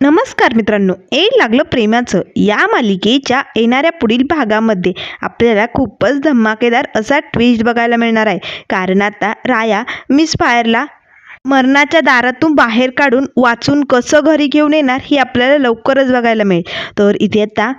नमस्कार मित्रांनो ए लागलं प्रेमाचं. या मालिकेच्या येणाऱ्या पुढील भागामध्ये आपल्याला खूपच धमाकेदार असा ट्विस्ट बघायला मिळणार आहे. कारण आता राया मिस फायरला मरणाच्या दारातून बाहेर काढून वाचून कसं घरी घेऊन येणार हे आपल्याला लवकरच बघायला मिळेल. तर इथे आता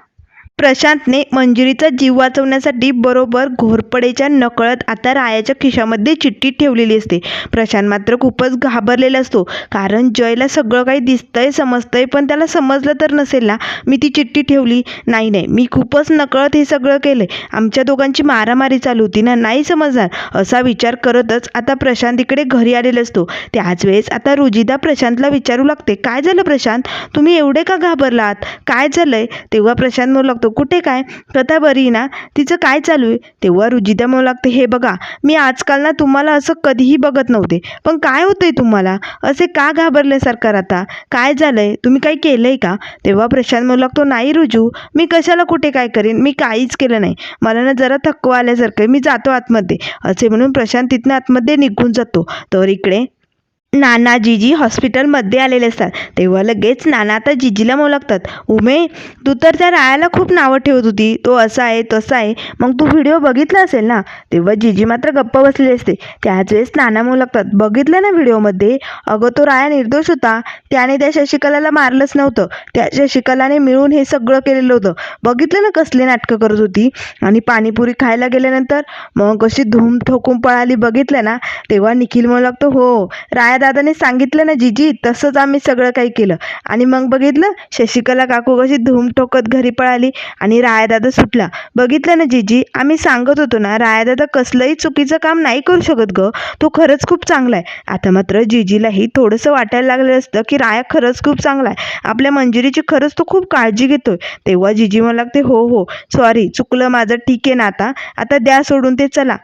प्रशांतने मंजिरीचा जीव वाचवण्यासाठी बरोबर घोरपडेच्या नकळत आता रायाच्या खिशामध्ये चिठ्ठी ठेवलेली असते. प्रशांत मात्र खूपच घाबरलेला असतो. कारण जयला सगळं काही दिसतंय समजतंय पण त्याला समजलं तर नसेल ना? मी ती चिठ्ठी ठेवली. नाही नाही मी खूपच नकळत हे सगळं केलं आमच्या दोघांची मारामारी चालू होती ना? नाही समजणार. असा विचार करतच आता प्रशांत इकडे घरी आलेला असतो. त्याच वेळेस आता रुजिदा प्रशांतला विचारू लागते. काय झालं प्रशांत? तुम्ही एवढे का घाबरलात? काय झालंय? तेव्हा प्रशांत म्हणू लागतो कुठे काय? कथा बरी ना तिचं काय चालू आहे? तेव्हा रुजिता म्हणू लागते हे बघा मी आजकाल ना तुम्हाला असं कधीही बघत नव्हते. पण काय होतंय तुम्हाला? असे का घाबरल्यासारखं आता काय झालंय? तुम्ही काही आहे का? तेव्हा प्रशांत म्हणू लागतो नाही रुजू मी कशाला कुठे काय करेन? मी काहीच केलं नाही. मला ना जरा थकवा आल्यासारखं मी जातो आतमध्ये. असे म्हणून प्रशांत तिथनं आतमध्ये निघून जातो. तर इकडे नाना जीजी हॉस्पिटलमध्ये आलेले असतात. तेव्हा लगेच नाना आता जीजीला म्हणू लागतात उमे तू तर त्या रायाला खूप नावं ठेवत होती. तो असा आहे तसा आहे. मग तू व्हिडिओ बघितला असेल ना? तेव्हा जीजी मात्र गप्प बसलेली असते. त्याच वेळेस नाना म्हणू बघितलं ना व्हिडिओमध्ये? अगं तो राया निर्दोष होता. त्याने त्या शशिकलाला मारलंच नव्हतं. त्या शशिकलाने मिळून हे सगळं केलेलं होतं. बघितलं ना कसले नाटकं करत होती? आणि पाणीपुरी खायला गेल्यानंतर? मग कशी धूम ठोकून पळाली बघितलं ना? तेव्हा निखिल म्हणू लागतो हो. राया दादाने सांगितलं ना जीजी तसंच आम्ही सगळं काही केलं. आणि मग बघितलं शशिकला काकू कशी धूम ठोकत घरी पळाली आणि रायादादा सुटला. बघितलं ना जीजी आम्ही सांगत होतो ना रायादादा कसलंही चुकीचं काम नाही करू शकत ग. तो खरंच खूप चांगला आहे. आता मात्र जीजीलाही थोडंसं वाटायला लागलं असतं की राया खरंच खूप चांगला आहे. आपल्या मंजिरीची खरंच तो खूप काळजी घेतोय. तेव्हा जीजी मला लागते हो हो सॉरी चुकलं माझं ठीक आहे ना आता. आता द्या सोडून ते चला.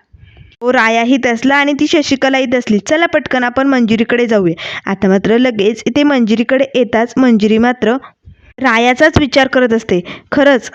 तो रायाही तसला आणि ती शशिकलाही तसली. चला पटकन आपण मंजिरीकडे जाऊया. आता मात्र लगेच इथे मंजिरीकडे येताच मंजिरी मात्र रायाचाच विचार करत असते. खरंच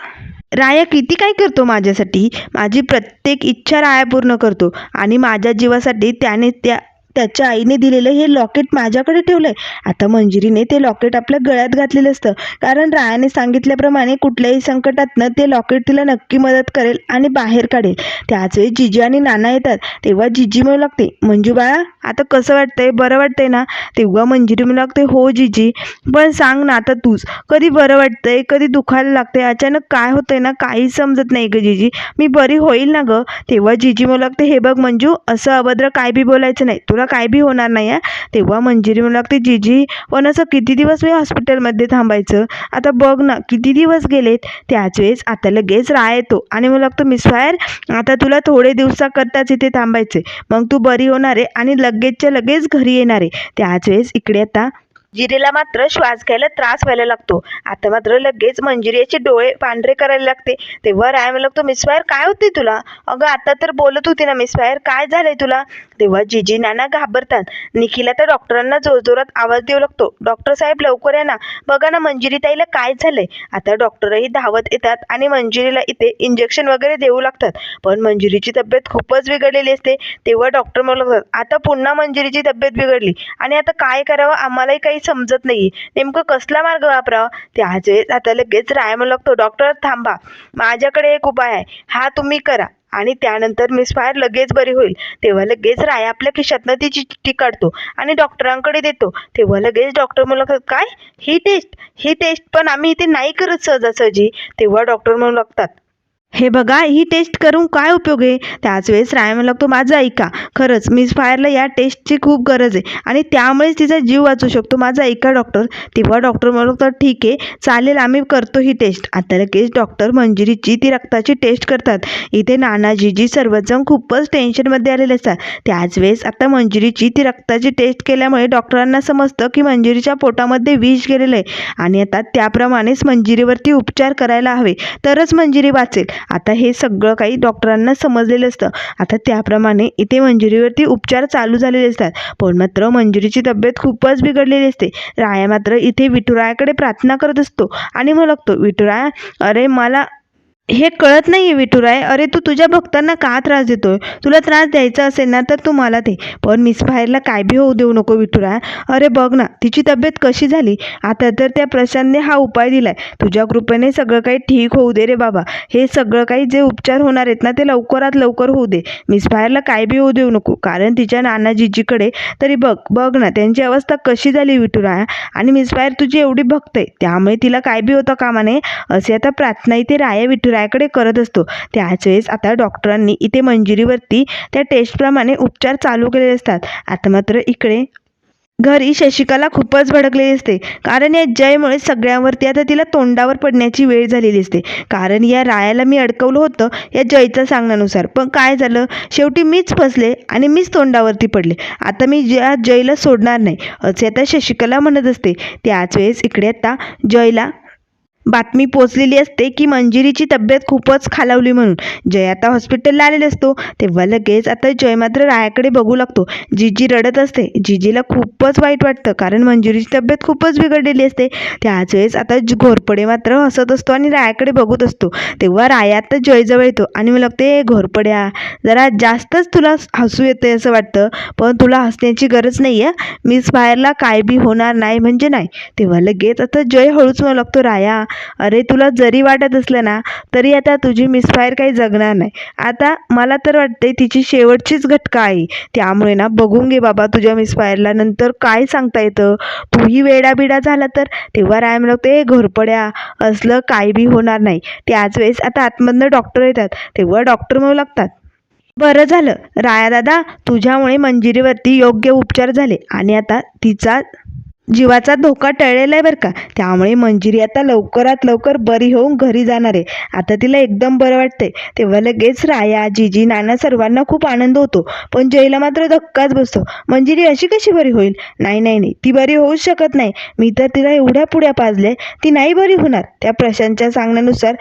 राया किती काय करतो माझ्यासाठी? माझी प्रत्येक इच्छा राया पूर्ण करतो आणि माझ्या जीवासाठी त्याने त्या त्याच्या आईने दिलेलं हे लॉकेट माझ्याकडे ठेवलं आहे आता मंजिरीने ते लॉकेट आपल्या गळ्यात घातलेलं असतं. कारण रायाने सांगितल्याप्रमाणे कुठल्याही संकटातनं ते लॉकेट तिला नक्की मदत करेल आणि बाहेर काढेल. त्याच वेळी जिजी आणि नाना येतात. तेव्हा जिजी म्हणू लागते मंजू बाळा आता कसं वाटतंय? बरं वाटतंय ना? तेव्हा मंजिरी म्हणू लागते हो जिजी पण सांग ना आता तूच कधी बरं वाटतंय? कधी दुखायला लागते अचानक काय होतंय ना? काही समजत नाही ग जिजी. मी बरी होईल ना ग? तेव्हा जिजी म्हणू लागते हे बघ मंजू असं अभद्र काय बी बोलायचं नाही. तुला काय बी होणार नाही आहे तेव्हा मंजिरी म्हणू लागते जीजी पण असं किती दिवस मी हॉस्पिटलमध्ये थांबायचं? आता बघ ना किती दिवस गेलेत? त्याच वेळेस आता लगेच राह येतो. आणि मला लागतो मिस फायर आता तुला थोडे दिवसाकरताच इथे थांबायचे मग तू बरी होणार आहे आणि लगेचच्या लगेच घरी येणार आहे. त्याच वेळेस इकडे आता जिरीला मात्र श्वास घ्यायला त्रास व्हायला लागतो. आता मात्र लगेच मंजिरियाचे डोळे पांढरे करायला लागते. तेव्हा राय मला लागतो मिस फायर काय होते तुला? अगं आता तर बोलत होती ना मिस फायर काय झालंय तुला? तेव्हा जिजी नाना घाबरतात. निखिला तर डॉक्टरांना जोरजोरात आवाज देऊ लागतो. डॉक्टर साहेब लवकर या ना. बघा ना मंजिरी ताईला काय झालंय? आता डॉक्टरही धावत येतात आणि मंजिरीला इथे इंजेक्शन वगैरे देऊ लागतात. पण मंजिरीची तब्येत खूपच बिघडलेली असते. तेव्हा डॉक्टर मला लागतात आता पुन्हा मंजिरीची तब्येत बिघडली. आणि आता काय करावं? आम्हालाही काही समजत नाही. नेमकं कसला मार्ग वापरावा? त्याचे आता लगेच राय म्हणू लागतो डॉक्टर थांबा. माझ्याकडे एक उपाय आहे. हा तुम्ही करा. आणि त्यानंतर मिस फायर लगेच बरी होईल. तेव्हा लगेच राय आपल्या खिशातनं ती चिठ्ठी काढतो आणि डॉक्टरांकडे देतो. तेव्हा लगेच डॉक्टर म्हणू लागतात काय? ही टेस्ट ही टेस्ट पण आम्ही इथे नाही करत सहजासहजी. तेव्हा डॉक्टर म्हणू लागतात हे बघा ही टेस्ट करून काय उपयोग आहे? त्याच वेळेस राय म्हणला तो माझं ऐका खरंच मिस फायरला या टेस्टची खूप गरज आहे. आणि त्यामुळेच तिचा जीव वाचू शकतो. माझा ऐका डॉक्टर तेव्हा डॉक्टर म्हणलो तर ठीक आहे चालेल आम्ही करतो ही टेस्ट आता लगेच डॉक्टर मंजिरीची ती रक्ताची टेस्ट करतात. इथे नानाजीजी सर्वजण खूपच टेन्शनमध्ये आलेले असतात. त्याच वेळेस आता मंजिरीची ती रक्ताची टेस्ट केल्यामुळे डॉक्टरांना समजतं की मंजिरीच्या पोटामध्ये विष गेलेलं आहे. आणि आता त्याप्रमाणेच मंजिरीवरती उपचार करायला हवे. तरच मंजिरी वाचेल. आता हे सगळं काही डॉक्टरांना समजलेलं असतं. आता त्याप्रमाणे इथे मंजुरीवरती उपचार चालू झालेले असतात. पण मात्र मंजुरीची तब्येत खूपच बिघडलेली असते. राया मात्र इथे विठुरायाकडे प्रार्थना करत असतो आणि मग लागतो विठुराया अरे मला हे कळत नाही आहे विठुराय. अरे तू तुझ्या भक्तांना का त्रास देतोय? तुला त्रास द्यायचा असेल ना तर तू मला दे. पण मिस फायरला काय बी होऊ देऊ नको विठुराय. अरे बघ ना तिची तब्येत कशी झाली? आता तर त्या प्रशांतने हा उपाय दिला आहे तुझ्या कृपेने सगळं काही ठीक होऊ दे रे बाबा. हे सगळं काही जे उपचार होणार आहेत ना ते लवकरात लवकर होऊ दे. मिस फायरला काय बी होऊ देऊ नको. कारण तिच्या नानाजीजीकडे तरी बघ बघ ना त्यांची अवस्था कशी झाली विठुराय आणि मिस फायर तुझी एवढी भक्त आहे. त्यामुळे तिला काय बी होतं कामा नये असे आता प्रार्थना इथे राया विठुरायाकडे करत असतो. त्याच वेळेस आता डॉक्टरांनी इथे मंजुरीवरती त्या टेस्टप्रमाणे उपचार चालू केलेले असतात. आता मात्र इकडे घरी शशिकाला खूपच भडकलेली असते. कारण या जयमुळे सगळ्यांवरती आता तिला तोंडावर पडण्याची वेळ झालेली असते. कारण या रायाला मी अडकवलं होतं या जयचं सांगण्यानुसार. पण काय झालं? शेवटी मीच फसले आणि मीच तोंडावरती पडले. आता मी या जयला सोडणार नाही असे आता शशिकला म्हणत असते. त्याच वेळेस इकडे आता जयला बातमी पोचलेली असते की मंजिरीची तब्येत खूपच खालावली म्हणून. जय आता हॉस्पिटलला आलेला असतो. तेव्हा लगेच आता जय मात्र रायाकडे बघू लागतो. जिजी रडत असते. जिजीला खूपच वाईट वाटतं कारण मंजिरीची तब्येत खूपच बिघडलेली असते. त्याच वेळेस आता घोरपडे मात्र हसत असतो आणि रायाकडे बघत असतो. तेव्हा राया आता जयजवळ येतो आणि मला लागते घोरपड्या जरा जास्तच तुला हसू येते असं वाटतं. पण तुला हसण्याची गरज नाही आहे मिस बाहेरला काय बी होणार नाही म्हणजे नाही. तेव्हा लगेच आता जय हळूच म्हणू लागतो राया अरे तुला जरी वाटत असलं ना तरी आता तुझी मिसफायर काही जगणार नाही. आता मला तर वाटते तिची शेवटचीच घटका आहे. त्यामुळे ना बघून घे बाबा तुझ्या मिसफायरला नंतर काय सांगता येतं. तूही वेडाबिडा झाला तर तेव्हा राय म्हणतो ते घोरपड्या असलं काही बी होणार नाही. त्याच वेळेस आता आतमधनं डॉक्टर येतात. तेव्हा डॉक्टर म्हणू लागतात. बरं झालं. राया दादा तुझ्यामुळे मंजिरीवरती योग्य उपचार झाले. आणि आता तिचा जीवाचा धोका टळलेला आहे बरं का. त्यामुळे मंजिरी आता लवकरात लवकर बरी होऊन घरी जाणार आहे. आता तिला एकदम बरं वाटतंय. तेव्हा लगेच राया जीजी नाना सर्वांना खूप आनंद होतो. पण जयला मात्र धक्काच बसतो. मंजिरी अशी कशी बरी होईल? नाही नाही नाही. ती बरी होऊच शकत नाही. मी तर तिला एवढ्या पुड्या पाजल्या. ती नाही बरी होणार. त्या प्रशांतच्या सांगण्यानुसार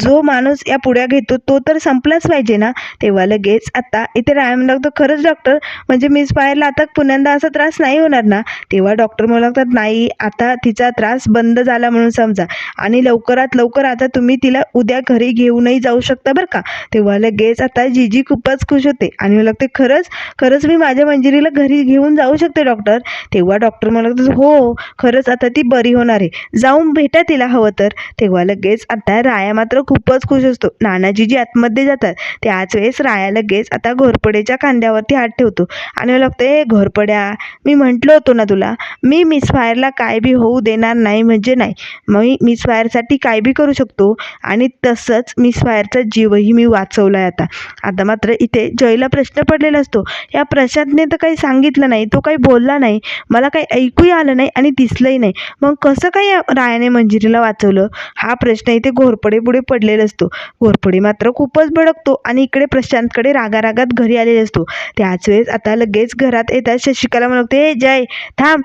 जो माणूस या पुड्या घेतो तो तर संपलाच पाहिजे ना? तेव्हा लगेच आता इथे राया लागतो खरंच डॉक्टर म्हणजे मिस पायरला आता पुन्यांदा असा त्रास नाही होणार ना? तेव्हा डॉक्टर मला लागतात नाही. आता तिचा त्रास बंद झाला म्हणून समजा. आणि लवकरात लवकर आता तुम्ही तिला उद्या घरी घेऊनही जाऊ शकता बरं का? तेव्हा लगेच आता जीजी खूपच खुश होते. आणि मला लागते खरंच खरंच मी माझ्या मंजिरीला घरी घेऊन जाऊ शकते डॉक्टर. तेव्हा डॉक्टर मला लागतात हो खरंच आता ती बरी होणार आहे. जाऊन भेटा तिला हवं तर. तेव्हा लगेच आता राया मात्र खूपच खुश असतो. नानाजीजी आतमध्ये जातात. त्याच वेळेस राया लगेच आता घोरपड्याच्या खांद्यावरती हात ठेवतो. आणि मला लागतं हे घोरपड्या मी म्हटलं होतो ना तुला मी मिस फायरला काय बी होऊ देणार नाही म्हणजे नाही. मी मिस फायरसाठी काय बी करू शकतो आणि तसंच मिस फायरचा जीवही मी वाचवला आहे आता. आता मात्र इथे जयला प्रश्न पडलेला असतो. या प्रशांतने तर काही सांगितलं नाही तो काही बोलला नाही मला काही ऐकूही आलं नाही आणि दिसलंही नाही. मग कसं काही रायाने मंजिरीला वाचवलं? हा प्रश्न इथे घोरपडे पुढे पडलेला असतो. घोरपडे मात्र खूपच भडकतो आणि इकडे प्रशांतकडे रागारागात घरी आलेला असतो. त्याच वेळेस आता लगेच घरात येतात शशिकला म्हणते हे जय थांब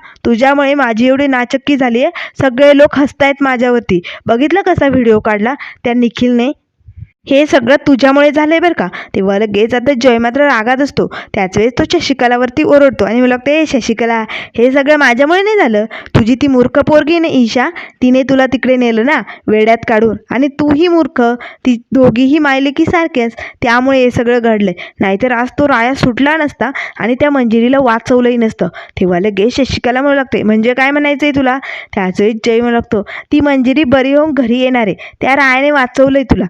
त्यामुळे माझी एवढी नाचक्की झाली आहे सगळे लोक हसतायत माझ्यावरती. बघितलं कसा व्हिडिओ काढला? त्या निखिलने हे सगळं तुझ्यामुळे झालंय बरं का? तेव्हा लगेच आता जय मात्र रागात असतो. त्याच वेळेस तो शशिकलावरती ओरडतो आणि मला लागते शशिकला हे सगळं माझ्यामुळे नाही झालं? तुझी ती मूर्ख पोरगी ना ईशा? तिने तुला तिकडे नेलं ना वेड्यात काढून. आणि तूही मूर्ख ती दोघीही मायले की सारखेच त्यामुळे हे सगळं घडलंय. नाहीतर आज तो राया सुटला नसता आणि त्या मंजिरीला वाचवलंही नसतं. तेव्हा लगेच शशिकाला म्हणू लागते म्हणजे काय म्हणायचं आहे तुला? त्याच वेळेस जय म्हणू लागतो ती मंजिरी बरी होऊन घरी येणार आहे. त्या रायाने वाचवलंय तुला.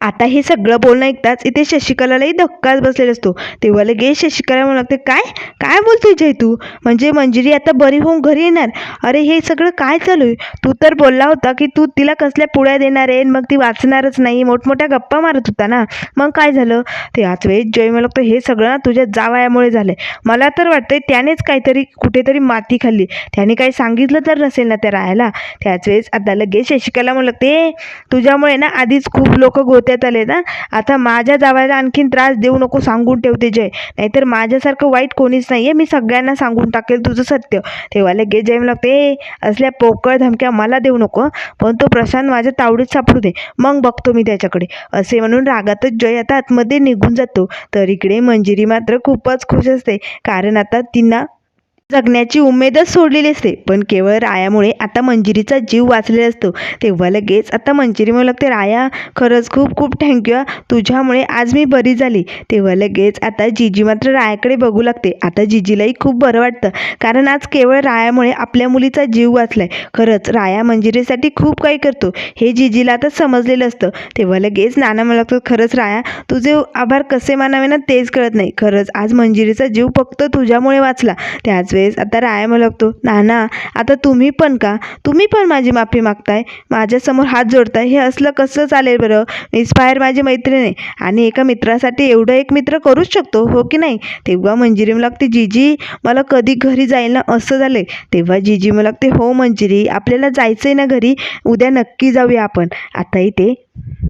आता हे सगळं बोलणं ऐकताच इथे शशिकलालाही धक्काच बसलेला असतो. तेव्हा लगेच शशिकला म्हणू लागते काय? काय बोलतोय जय तू? म्हणजे मंजिरी आता बरी होऊन घरी येणार? अरे हे सगळं काय चालू आहे? तू तर बोलला होता की तू तिला कसल्या पुळ्या देणार आहे मग ती वाचणारच नाही मोठमोठ्या गप्पा मारत होता ना? मग काय झालं? ते याच वेळेस जय मला लागतं हे सगळं ना तुझ्या जावयामुळे झालंय. मला तर वाटतंय त्यानेच काहीतरी कुठेतरी माती खाल्ली. त्याने काही सांगितलं तर नसेल ना त्या राहायला त्याच वेळेस आता लगेच शशिकला म्हणू लागते तुझ्यामुळे ना आधीच खूप लोक गोत्यात आले ना? आता माझ्या जावायला आणखीन त्रास देऊ नको सांगून ठेवते जय. नाहीतर माझ्यासारखं वाईट कोणीच नाही आहे मी सगळ्यांना सांगून टाकेल तुझं सत्य. तेव्हा लगेच जय म्हणू लागते "ए, असल्या पोकळ धमक्या मला देऊ नको पण तो प्रशांत माझ्या तावडीत सापडू दे. मग बघतो मी त्याच्याकडे. असे म्हणून रागातच जय आता आतमध्ये निघून जातो. तर इकडे मंजिरी मात्र खूपच खुश असते. कारण आता तिना जगण्याची उमेदच सोडलेली असते. पण केवळ रायामुळे आता मंजिरीचा जीव वाचलेला असतो. तेव्हा लगेच आता मंजिरी म्हणू लागते राया खरंच खूप खूप थँक्यू तुझ्यामुळे आज मी बरी झाली. तेव्हा लगेच आता जीजी मात्र रायाकडे बघू लागते. आता जिजीलाही खूप बरं वाटतं. कारण आज केवळ रायामुळे आपल्या मुलीचा जीव वाचलाय. खरंच राया मंजिरीसाठी खूप काही करतो. हे जिजीला आता समजलेलं असतं. तेव्हा लगेच नाना म्हणू लागतो खरंच राया तुझे आभार कसे मानावे ना तेच कळत नाही. खरंच आज मंजिरीचा जीव फक्त तुझ्यामुळे वाचला. त्याच ड्रेस. आता राया लागतो. नाना आता तुम्ही पण का? तुम्ही पण माझी माफी मागताय. माझ्यासमोर हात जोडताय. हे असलं कसं चालेल बरं? इन्स्पायर माझी मैत्रीण. आहे आणि एका मित्रासाठी एवढं एक मित्र करूच शकतो हो की नाही? तेव्हा मंजिरी मला लागते जीजी मला कधी घरी जाईल ना? असं झालं तेव्हा जीजी मला लागते हो मंजिरी आपल्याला जायचं आहे ना घरी? उद्या नक्की जाऊया आपण. आता इथे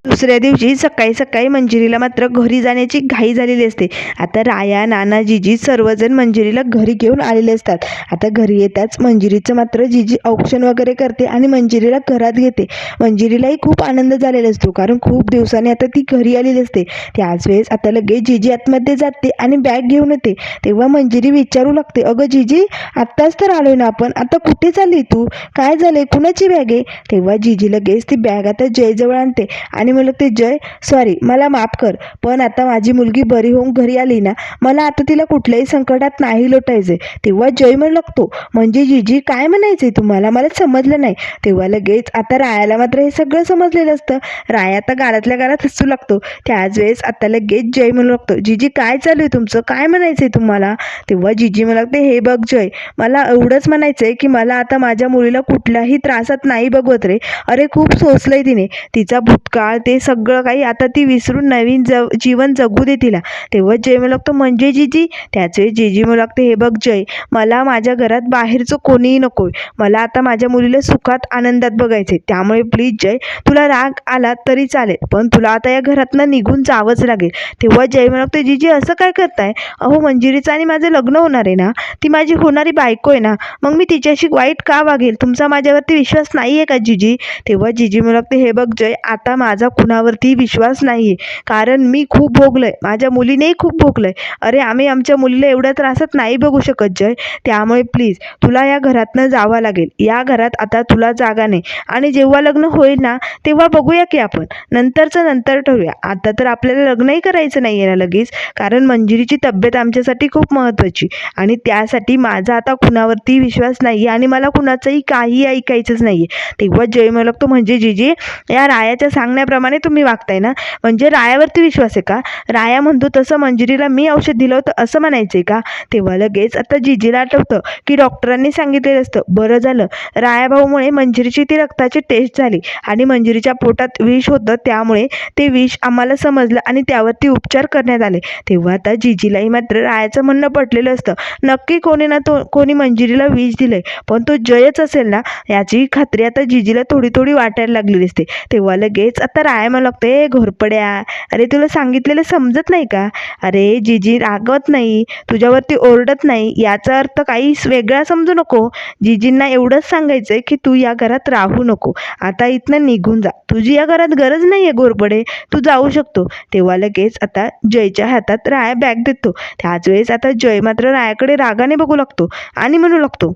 दुसऱ्या दिवशी सकाळी सकाळी मंजिरीला मात्र घरी जाण्याची घाई झालेली असते. आता राया नाना जिजी सर्वजण मंजिरीला घरी घेऊन आलेले असतात. आता घरी येताच मंजिरीचं मात्र जिजी औक्षण वगैरे करते आणि मंजिरीला घरात घेते. मंजिरीलाही खूप आनंद झालेला असतो कारण खूप दिवसांनी आता ती घरी आलेली असते. त्याच वेळेस आता लगेच जिजी आतमध्ये जाते आणि बॅग घेऊन येते. तेव्हा मंजिरी विचारू लागते अगं जिजी आत्ताच तर आलोय ना आपण. आता कुठे चालली तू? काय झालंय? कुणाची बॅग आहे? तेव्हा जिजी लगेच ती बॅग आता जयजवळ आणते. आणि म्हणलं ते जय सॉरी मला माफ कर पण आता माझी मुलगी बरी होऊन घरी आली ना मला आता तिला कुठल्याही संकटात नाही लोटायचंय. तेव्हा जय म्हणू लागतो म्हणजे जिजी काय म्हणायचंय तुम्हाला? मला समजलं नाही. तेव्हा लगेच आता रायाला मात्र हे सगळं समजलेलं असतं. राया आता गाळातल्या गाळात हसू लागतो. त्याच वेळेस आता लगेच जय म्हणू लागतो जिजी काय चालू आहे तुमचं? काय म्हणायचंय तुम्हाला? तेव्हा जिजी म्हणू लागते हे बघ जय मला एवढंच म्हणायचंय की मला आता माझ्या मुलीला कुठल्याही त्रासात नाही बघवत रे. अरे खूप सोसलंय तिने. तिचा भूत भूतकाळ ते सगळं काही आता ती विसरून नवीन ज जीवन जगू दे तिला. तेव्हा जय म्हणू लागतो म्हणजे जिजी. त्याचे जिजी म्हणू लागते हे बघ जय मला माझ्या घरात बाहेरचं कोणीही नकोय. मला आता माझ्या मुलीला सुखात आनंदात बघायचे त्यामुळे प्लीज जय तुला राग आला तरी चालेल पण तुला आता या घरातनं निघून जावंच लागेल. तेव्हा जय म्हणू लागतो जिजी असं काय करताय? अहो मंजिरीचं आणि माझं लग्न होणार आहे ना? ती माझी होणारी बायको आहे ना? मग मी तिच्याशी वाईट का वागेल? तुमचा माझ्यावरती विश्वास नाही आहे का जिजी? तेव्हा जिजी म्हणू लागते हे बघ जय आता माझा कुणावरती विश्वास नाही आहे कारण मी खूप भोगलंय. माझ्या मुलीनेही खूप भोगलंय. अरे आम्ही आमच्या मुलीला एवढ्या त्रासात नाही बघू शकत जय. त्यामुळे प्लीज तुला या घरातनं जावं लागेल. या घरात आता तुला जागा नाही. आणि जेव्हा लग्न होईल ना तेव्हा बघूया की आपण. नंतरचं नंतर ठरवूया. आता तर आपल्याला लग्नही करायचं नाही आहे ना लगेच. कारण मंजिरीची तब्येत आमच्यासाठी खूप महत्त्वाची. आणि त्यासाठी माझा आता कुणावरती विश्वास नाही आहे आणि मला कुणाचंही काही ऐकायचंच नाही आहे तेव्हा जय मला तो म्हणजे जिजी या रायाच्या सांगण्याप्रमाणे तुम्ही वागताय ना? म्हणजे रायावरती विश्वास आहे का? राया म्हणतो तसं मंजिरीला मी औषध दिलं होतं असं म्हणायचं आहे का? तेव्हा लगेच आता जिजीला आठवतं की डॉक्टरांनी सांगितलेलं असतं बरं झालं रायाभाऊमुळे मंजिरीची ती रक्ताची टेस्ट झाली आणि मंजिरीच्या पोटात विष होतं त्यामुळे ते विष आम्हाला समजलं आणि त्यावरती उपचार करण्यात आले. तेव्हा आता जिजीलाही मात्र रायाचं म्हणणं पटलेलं असतं. नक्की कोणी ना तो कोणी मंजिरीला विष दिलंय पण तो जयच असेल ना याची खात्री आता जिजीला थोडी थोडी वाटायला लागलेली असते. तेव्हा लगेच आता राया मला लागते "ए, घोरपड्या अरे तुला सांगितलेलं समजत नाही का? अरे जिजी रागवत नाही तुझ्यावरती ओरडत नाही याचा अर्थ काही वेगळा समजू नको. जिजींना एवढंच सांगायचंय की तू या घरात राहू नको. आता इथनं निघून जा. तुझी या घरात गरज नाही आहे घोरपडे. तू जाऊ शकतो. तेव्हा लगेच आता जयच्या हातात राया बॅग देतो. त्याच वेळेस आता जय मात्र रायाकडे रागाने बघू लागतो आणि म्हणू लागतो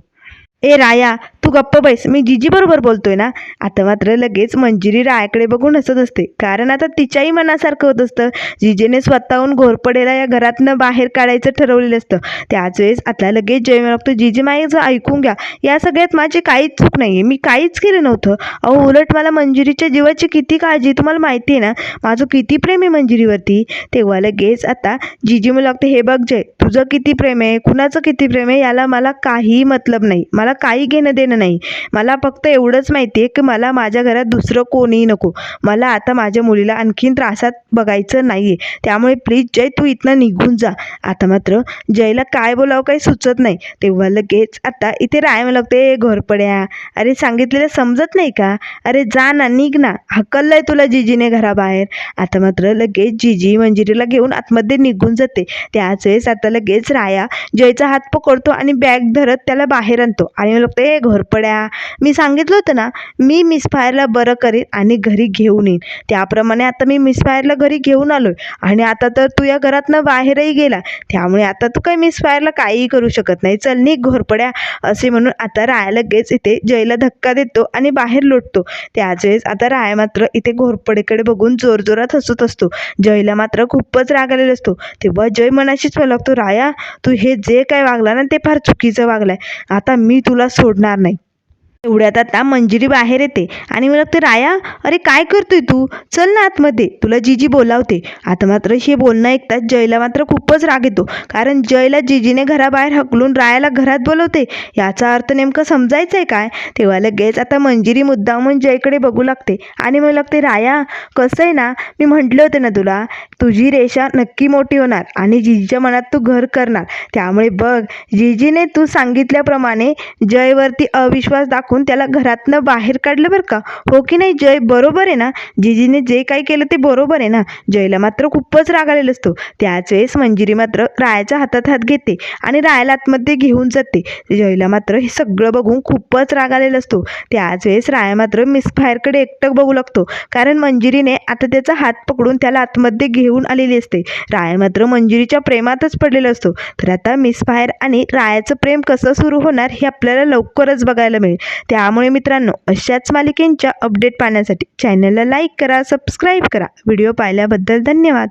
ए राया तू गप्प बैस. मी जिजी बरोबर बोलतोय ना? आता मात्र लगेच मंजिरी रायाकडे बघून हसत असते. कारण आता तिच्याही मनासारखं होत असतं. जिजेने स्वतःहून घोरपडेला या घरातनं बाहेर काढायचं ठरवलेलं असतं. त्याच वेळेस आता लगेच जय लागतो जिजी माझं ऐकून घ्या. या सगळ्यात माझी काहीच चूक नाही आहे मी काहीच केलं नव्हतं. अहो उलट मला मंजिरीच्या जीवाची किती काळजी तुम्हाला माहिती आहे ना? माझं किती प्रेम आहे मंजिरीवरती. तेव्हा लगेच आता जिजी मला लागते हे बघ जय तुझं किती प्रेम आहे? कुणाचं किती प्रेम आहे? याला मला काही मतलब नाही. मला काही घेणं देणं नाही. मला फक्त एवढंच माहिती आहे की मला माझ्या घरात दुसरं कोणीही नको. मला आता माझ्या मुलीला आणखीन त्रासात बघायचं नाही आहे त्यामुळे प्लीज जय तू इथनं निघून जा. आता मात्र जयला काय बोलावं काही सुचत नाही. तेव्हा लगेच आता इथे राहायला मला लागते घोरपड्या. अरे सांगितलेलं समजत नाही का? अरे जा ना निघ ना. हकललंय तुला जिजीने घराबाहेर. आता मात्र लगेच जिजी मंजिरीला घेऊन आतमध्ये निघून जाते. त्याच वेळेस आता लगेच राया जयचा हात पकडतो आणि बॅग धरत त्याला बाहेर आणतो. आणि मला ते घोरपड्या मी सांगितलं होतं ना मी मिस फायरला बरं करीन आणि घरी घेऊन येईन. त्याप्रमाणे आता मी मिस फायरला घरी घेऊन आलो आहे आणि आता तर तू या घरातनं बाहेरही गेला. त्यामुळे आता तू काही मिस फायरला काहीही करू शकत नाही. चल नी घोरपड्या असे म्हणून आता राया लगेच इथे जयला धक्का देतो आणि बाहेर लोटतो. त्याच वेळेस आता राया मात्र इथे घोरपडेकडे बघून जोरजोरात हसत असतो. जयला मात्र खूपच राग आलेला असतो. तेव्हा जय मनाशीच लागतो राया तू हे जे काय वागला ना ते फार चुकीचं वागलाय. आता मी तुला सोडणार नाही. एवढ्यात आता मंजिरी बाहेर येते. आणि मला ते राया अरे काय करतोय तू? चल ना आतमध्ये. तुला जीजी बोलावते. आता मात्र हे बोलणं ऐकताच जयला मात्र खूपच राग येतो. कारण जयला जीजीने घराबाहेर हकलून रायाला घरात बोलवते. याचा अर्थ नेमकं समजायचं आहे काय? तेव्हा लगेच आता मंजिरी मुद्दामून जयकडे बघू लागते. आणि मला लागते राया कसं आहे ना? मी म्हटलं होतं ना तुला तुझी रेषा नक्की मोठी होणार आणि जीजीच्या मनात तू घर करणार. त्यामुळे बघ जीजीने तू सांगितल्याप्रमाणे जयवरती अविश्वास दाखव टाकून त्याला घरातनं बाहेर काढलं बरं का? हो की नाही? जय बरोबर आहे ना? जिजीने जे काही केलं ते बरोबर आहे ना? जयला मात्र खूपच राग आलेला असतो. त्याच वेळेस मंजिरी मात्र रायाच्या हातात हात घेते आणि रायाला आतमध्ये घेऊन जाते. जयला मात्र हे सगळं बघून खूपच राग आलेला असतो. त्याच वेळेस राया मात्र मिसफायरकडे एकटक बघू लागतो. कारण मंजिरीने आता त्याचा हात पकडून त्याला आतमध्ये घेऊन आलेली असते. राया मात्र मंजिरीच्या प्रेमातच पडलेला असतो. तर आता मिसफायर आणि रायाचं प्रेम कसं सुरू होणार हे आपल्याला लवकरच बघायला मिळेल. त्यामुळे मित्रांनो अशाच मालिकेंच्या अपडेट पाहण्यासाठी चॅनलला लाईक करा सबस्क्राईब करा. व्हिडिओ पाहिल्याबद्दल धन्यवाद.